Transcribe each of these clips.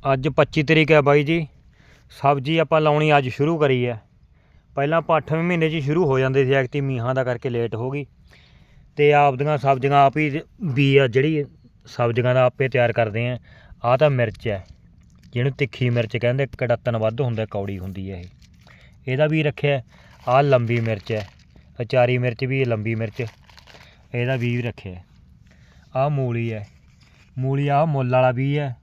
ਅੱਜ 25 ਤਰੀਕ ਹੈ ਬਾਈ ਜੀ। ਸਬਜ਼ੀ ਆਪਾਂ ਲਾਉਣੀ ਅੱਜ ਸ਼ੁਰੂ ਕਰੀ ਹੈ। ਪਹਿਲਾਂ ਆਪਾਂ 8ਵੇਂ ਮਹੀਨੇ 'ਚ ਸ਼ੁਰੂ ਹੋ ਜਾਂਦੇ ਸੀ ਐਕਤੀ ਮੀਂਹਾਂ ਦਾ ਕਰਕੇ ਲੇਟ ਹੋ ਗਈ। ਤੇ ਆਪਦੀਆਂ ਸਬਜ਼ੀਆਂ ਆਪ ਹੀ ਬੀ ਆ, ਜਿਹੜੀ ਸਬਜ਼ੀਆਂ ਦਾ ਆਪੇ ਤਿਆਰ ਕਰਦੇ ਆ। ਆਹ ਤਾਂ ਮਿਰਚ ਹੈ, ਜਿਹਨੂੰ ਤਿੱਖੀ ਮਿਰਚ ਕਹਿੰਦੇ ਕੜੱਤਨ ਵੱਧ ਹੁੰਦਾ, ਕੌੜੀ ਹੁੰਦੀ ਹੈ ਇਹ। ਇਹਦਾ ਵੀ ਰੱਖਿਆ ਆਹ ਲੰਬੀ ਮਿਰਚ ਹੈ, ਅਚਾਰੀ ਮਿਰਚ ਵੀ ਹੈ ਲੰਬੀ ਮਿਰਚ, ਇਹਦਾ ਵੀ ਰੱਖਿਆ ਆਹ ਮੂਲੀ ਹੈ, ਮੂਲੀ ਆਹ ਮੁੱਲ ਵਾਲਾ ਵੀ ਹੈ।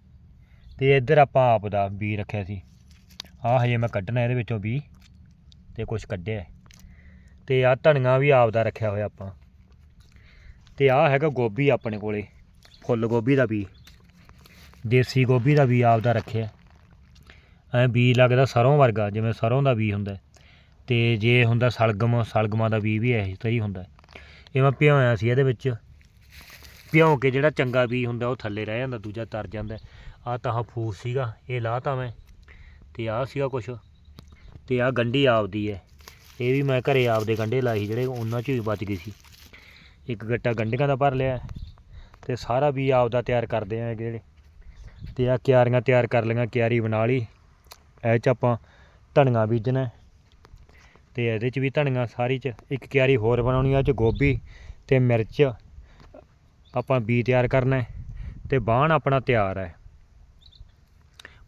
ਤੇ ਇੱਧਰ ਆਪਾਂ ਆਪ ਦਾ ਬੀ ਰੱਖਿਆ ਸੀ। ਆਹ ਹਜੇ ਮੈਂ ਕੱਢਣਾ ਇਹਦੇ ਵਿੱਚੋਂ ਬੀ ਤੇ ਕੁਝ ਕੱਢਿਆ। ਹੈ। ਤੇ ਆਹ ਧਨੀਆ ਵੀ ਆਪ ਦਾ ਰੱਖਿਆ ਹੋਇਆ ਆਪਾਂ। ਤੇ ਆਹ ਹੈਗਾ ਗੋਭੀ ਆਪਣੇ ਕੋਲੇ, ਫੁੱਲ ਗੋਭੀ ਦਾ ਬੀ। ਦੇਸੀ ਗੋਭੀ ਦਾ ਬੀ ਆਪ ਦਾ ਰੱਖਿਆ। ਐ ਬੀ ਲੱਗਦਾ ਸਰੋਂ ਵਰਗਾ, ਜਿਵੇਂ ਸਰੋਂ ਦਾ ਬੀ ਹੁੰਦਾ। ਹੈ। ਤੇ ਜੇ ਹੁੰਦਾ ਸਲਗਮ, ਸਲਗਮਾਂ ਦਾ ਬੀ ਵੀ ਇਹ ਸਹੀ ਹੁੰਦਾ। ਇਹ ਮੈਂ ਭਿਉਂਇਆ ਸੀ ਇਹਦੇ ਵਿੱਚ। ਭਿਉਂ ਕੇ ਜਿਹੜਾ ਚੰਗਾ ਬੀ ਹੁੰਦਾ ਉਹ ਥੱਲੇ ਰਹਿ ਜਾਂਦਾ, ਦੂਜਾ ਤਰ ਜਾਂਦਾ। ਆ ਤਾਂ ਫੂਸ ਸੀਗਾ, ਇਹ ਲਾਤਾ ਮੈਂ, ਤੇ ਆਹ ਸੀਗਾ ਕੁਛ, ਤੇ ਆਹ ਗੰਢੀ ਆਪਦੀ ਹੈ ਇਹ ਵੀ ਮੈਂ ਘਰੇ ਆਪਦੇ ਗੰਢੇ ਲਾਏ ਸੀ, ਜਿਹੜੇ ਉਹਨਾਂ 'ਚ ਵੀ ਬਚ ਗਈ ਸੀ। ਇੱਕ ਗੱਟਾ ਗੰਢੀਆਂ ਦਾ ਭਰ ਲਿਆ, ਤੇ ਸਾਰਾ ਵੀ ਆਪਦਾ ਤਿਆਰ ਕਰਦੇ ਆ ਜਿਹੜੇ। ਤੇ ਆ ਕਿਆਰੀਆਂ ਤਿਆਰ ਕਰ ਲਈਆਂ, ਕਿਆਰੀ ਬਣਾ ਲਈ। ਇਹ 'ਚ ਆਪਾਂ ਧਨੀਆ ਬੀਜਣਾ ਹੈ। ਤੇ ਇਹਦੇ 'ਚ ਵੀ ਧਨੀਆ ਸਾਰੀ 'ਚ। ਇੱਕ ਕਿਆਰੀ ਹੋਰ ਬਣਾਉਣੀ ਆ 'ਚ ਗੋਭੀ ਤੇ ਮਿਰਚ। ਆਪਾਂ ਬੀ ਤਿਆਰ ਕਰਨਾ ਹੈ ਤੇ ਬਾਣ ਆਪਣਾ ਤਿਆਰ ਹੈ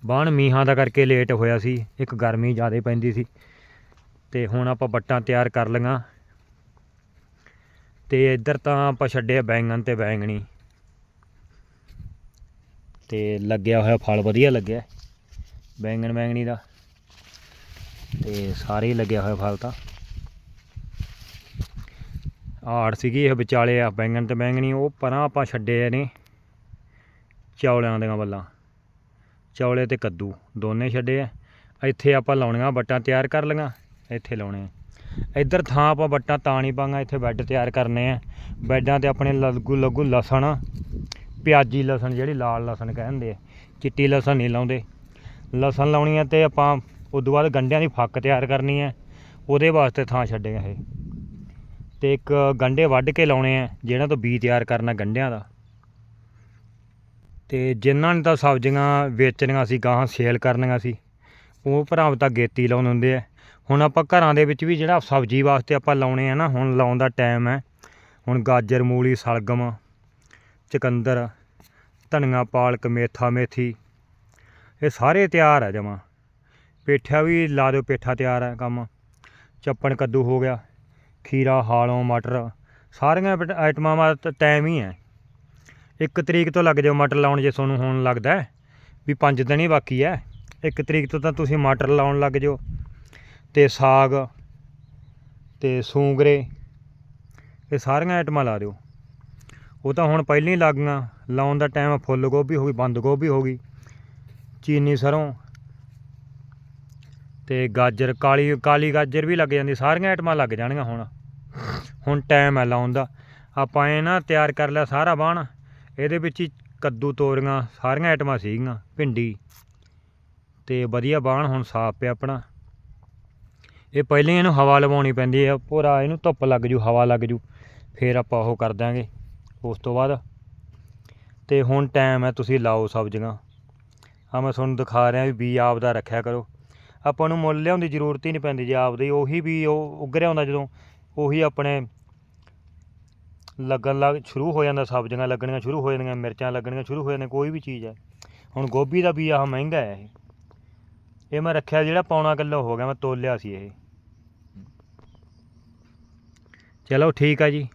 ਬਾਣ ਮੀਂਹਾਂ ਦਾ ਕਰਕੇ ਲੇਟ ਹੋਇਆ ਸੀ, ਇੱਕ ਗਰਮੀ ਜ਼ਿਆਦਾ ਪੈਂਦੀ ਸੀ। ਤੇ ਹੁਣ ਆਪਾਂ ਬੱਟਾਂ ਤਿਆਰ ਕਰ ਲਈਆਂ। ਤੇ ਇੱਧਰ ਤਾਂ ਆਪਾਂ ਛੱਡਿਆ ਬੈਂਗਣ ਤੇ ਬੈਂਗਣੀ। ਤੇ ਲੱਗਿਆ ਹੋਇਆ ਫਲ ਵਧੀਆ ਲੱਗਿਆ, ਬੈਂਗਣ ਬੈਂਗਣੀ ਦਾ। ਤੇ ਸਾਰੇ ਹੀ ਲੱਗਿਆ ਹੋਇਆ ਫਲ ਤਾਂ। ਆੜ ਸੀਗੀ ਇਹ ਵਿਚਾਲੇ ਆ, ਬੈਂਗਣ ਤੇ ਬੈਂਗਣੀ, ਉਹ ਪਰਾਂ ਆਪਾਂ ਛੱਡੇ ਨੇ ਚੌਲਿਆਂ ਦੀਆਂ ਵੱਲਾਂ। ਚੌਲੇ ਤੇ ਕੱਦੂ, ਦੋਨੇ ਛੱਡੇ ਆ। ਇੱਥੇ ਆਪਾਂ ਲਾਉਣੀਆਂ ਬੱਟਾਂ ਤਿਆਰ ਕਰ ਲਈਆਂ, ਇੱਥੇ ਲਾਉਣੇ ਆ। ਇੱਧਰ ਥਾਂ ਆਪਾਂ ਬੱਟਾਂ ਤਾਂ ਨਹੀਂ ਪਾਂਗਾ ਇੱਥੇ ਬੈੱਡ ਤਿਆਰ ਕਰਨੇ ਆ। ਬੈੱਡਾਂ ਤੇ ਆਪਣੇ ਲੱਗੂ ਲੱਗੂ ਲਸਣ, ਪਿਆਜੀ ਲਸਣ ਜਿਹੜੀ ਲਾਲ ਲਸਣ ਕਹਿੰਦੇ ਆ, ਚਿੱਟੀ ਲਸਣ ਨਹੀਂ ਲਾਉਂਦੇ। ਲਸਣ ਲਾਉਣੀ ਆ ਤੇ ਆਪਾਂ ਉਦੋਂ ਬਾਅਦ ਗੰਢਿਆਂ ਦੀ ਫੱਕ ਤਿਆਰ ਕਰਨੀ ਹੈ ਉਹਦੇ ਵਾਸਤੇ ਥਾਂ ਛੱਡੇ ਆ ਇਹ। ਤੇ ਇੱਕ ਗੰਢੇ ਵੱਢ ਕੇ ਲਾਉਣੇ ਆ, ਜਿਹਨਾਂ ਤੋਂ ਬੀ ਤਿਆਰ ਕਰਨਾ ਗੰਢਿਆਂ ਦਾ। ਤੇ ਜਿਨ੍ਹਾਂ ਨੇ ਤਾਂ ਸਬਜ਼ੀਆਂ ਵੇਚਣੀਆਂ ਸੀ, ਗਾਹਾਂ ਸੇਲ ਕਰਨੀਆਂ ਸੀ, ਉਹ ਭਰਾਵ ਤਾਂ ਗੇਤੀ ਲਾਉਣ ਹੁੰਦੇ ਆ। ਹੁਣ ਆਪਾਂ ਘਰਾਂ ਦੇ ਵਿੱਚ ਵੀ ਜਿਹੜਾ ਸਬਜ਼ੀ ਵਾਸਤੇ ਆਪਾਂ ਲਾਉਣੇ ਆ ਨਾ, ਹੁਣ ਲਾਉਣ ਦਾ ਟਾਈਮ ਹੈ। ਹੁਣ ਗਾਜਰ, ਮੂਲੀ, ਸਲਗਮ, ਚਕੰਦਰ, ਧਨੀਆ, ਪਾਲਕ, ਮੇਥਾ, ਮੇਥੀ, ਇਹ ਸਾਰੇ ਤਿਆਰ ਆ ਜਮਾ। ਪੇਠਾ ਵੀ ਲਾ ਦਿਓ, ਪੇਠਾ ਤਿਆਰ ਹੈ ਕੰਮ। ਚੱਪਣ ਕੱਦੂ ਹੋ ਗਿਆ, ਖੀਰਾ, ਹਾਲੋਂ, ਮਟਰ, ਸਾਰੀਆਂ ਬਟ- ਆਈਟਮਾਂ ਦਾ ਤਾਂ ਟਾਈਮ ਹੀ ਹੈ। ਇੱਕ ਤਰੀਕ ਤੋਂ ਲੱਗ ਜਾਓ ਮਟਰ ਲਾਉਣ ਜੇ ਤੁਹਾਨੂੰ ਹੁਣ ਲੱਗਦਾ ਵੀ ਪੰਜ ਦਿਨ ਹੀ ਬਾਕੀ ਹੈ, ਇੱਕ ਤਰੀਕ ਤੋਂ ਤਾਂ ਤੁਸੀਂ ਮਟਰ ਲਾਉਣ ਲੱਗ ਜਾਓ। ਤੇ ਸਾਗ ਤੇ ਸੂੰਗਰੇ, ਇਹ ਸਾਰੀਆਂ ਆਈਟਮਾਂ ਲਾ ਦਿਓ। ਉਹ ਤਾਂ ਹੁਣ ਪਹਿਲਾਂ ਹੀ ਲੱਗ ਗਈਆਂ ਲਾਉਣ ਦਾ ਟਾਈਮ ਫੁੱਲ ਗੋਭੀ ਹੋ ਗਈ, ਬੰਦ ਗੋਭੀ ਹੋ ਗਈ, ਚੀਨੀ ਸਰੋਂ ਤੇ ਗਾਜਰ, ਕਾਲੀ ਕਾਲੀ ਗਾਜਰ ਵੀ ਲੱਗ ਜਾਂਦੀ, ਸਾਰੀਆਂ ਆਈਟਮਾਂ ਲੱਗ ਜਾਣਗੀਆਂ ਹੁਣ। ਹੁਣ ਟਾਈਮ ਹੈ ਲਾਉਣ ਦਾ। ਆਪਾਂ ਇਹ ਨਾ ਤਿਆਰ ਕਰ ਲਿਆ ਸਾਰਾ ਬਾਣ ਇਹਦੇ ਵਿੱਚ ਹੀ ਕੱਦੂ ਤੋਰੀਆਂ, ਸਾਰੀਆਂ ਆਈਟਮਾਂ ਸੀਗੀਆਂ, ਭਿੰਡੀ ਤੇ ਵਧੀਆ ਬਾਣ ਹੁਣ ਸਾਫ਼ ਪਿਆ ਆਪਣਾ। ਇਹ ਪਹਿਲਾਂ ਹੀ ਇਹਨੂੰ ਹਵਾ ਲਵਾਉਣੀ ਪੈਂਦੀ ਹੈ ਪੂਰਾ ਇਹਨੂੰ ਧੁੱਪ ਲੱਗ ਜੂ, ਹਵਾ ਲੱਗ ਜੂ, ਫਿਰ ਆਪਾਂ ਉਹ ਕਰ ਦਾਂਗੇ ਉਸ ਤੋਂ ਬਾਅਦ। ਤੇ ਹੁਣ ਟਾਈਮ ਹੈ ਤੁਸੀਂ ਲਾਓ ਸਬਜ਼ੀਆਂ। ਆ ਮੈਂ ਤੁਹਾਨੂੰ ਦਿਖਾ ਰਿਹਾ ਵੀ ਬੀ ਆਪ ਦਾ ਰੱਖਿਆ ਕਰੋ। ਆਪਾਂ ਨੂੰ ਮੁੱਲ ਲਿਆਉਣ ਦੀ ਜ਼ਰੂਰਤ ਹੀ ਨਹੀਂ ਪੈਂਦੀ, ਜੇ ਆਪਦੇ ਹੀ ਉਹੀ ਵੀ ਉਹ ਉੱਗਰਿਆ ਹੁੰਦਾ ਜਦੋਂ, ਉਹੀ ਆਪਣੇ ਲੱਗਣ ਲੱਗ, ਸ਼ੁਰੂ ਹੋ ਜਾਂਦਾ, ਸਬਜ਼ੀਆਂ ਲੱਗਣੀਆਂ ਸ਼ੁਰੂ ਹੋ ਜਾਂਦੀਆਂ, ਮਿਰਚਾਂ ਲੱਗਣੀਆਂ ਸ਼ੁਰੂ ਹੋ ਜਾਂਦੀਆਂ, ਕੋਈ ਵੀ ਚੀਜ਼ ਹੈ। ਹੁਣ ਗੋਭੀ ਦਾ ਵੀ ਆਹ ਮਹਿੰਗਾ ਹੈ ਇਹ। ਇਹ ਮੈਂ ਰੱਖਿਆ ਜਿਹੜਾ ਪੌਣਾ ਕਿਲੋ ਹੋ ਗਿਆ, ਮੈਂ ਤੋਲਿਆ ਸੀ ਇਹ। ਚਲੋ ਠੀਕ ਆ ਜੀ।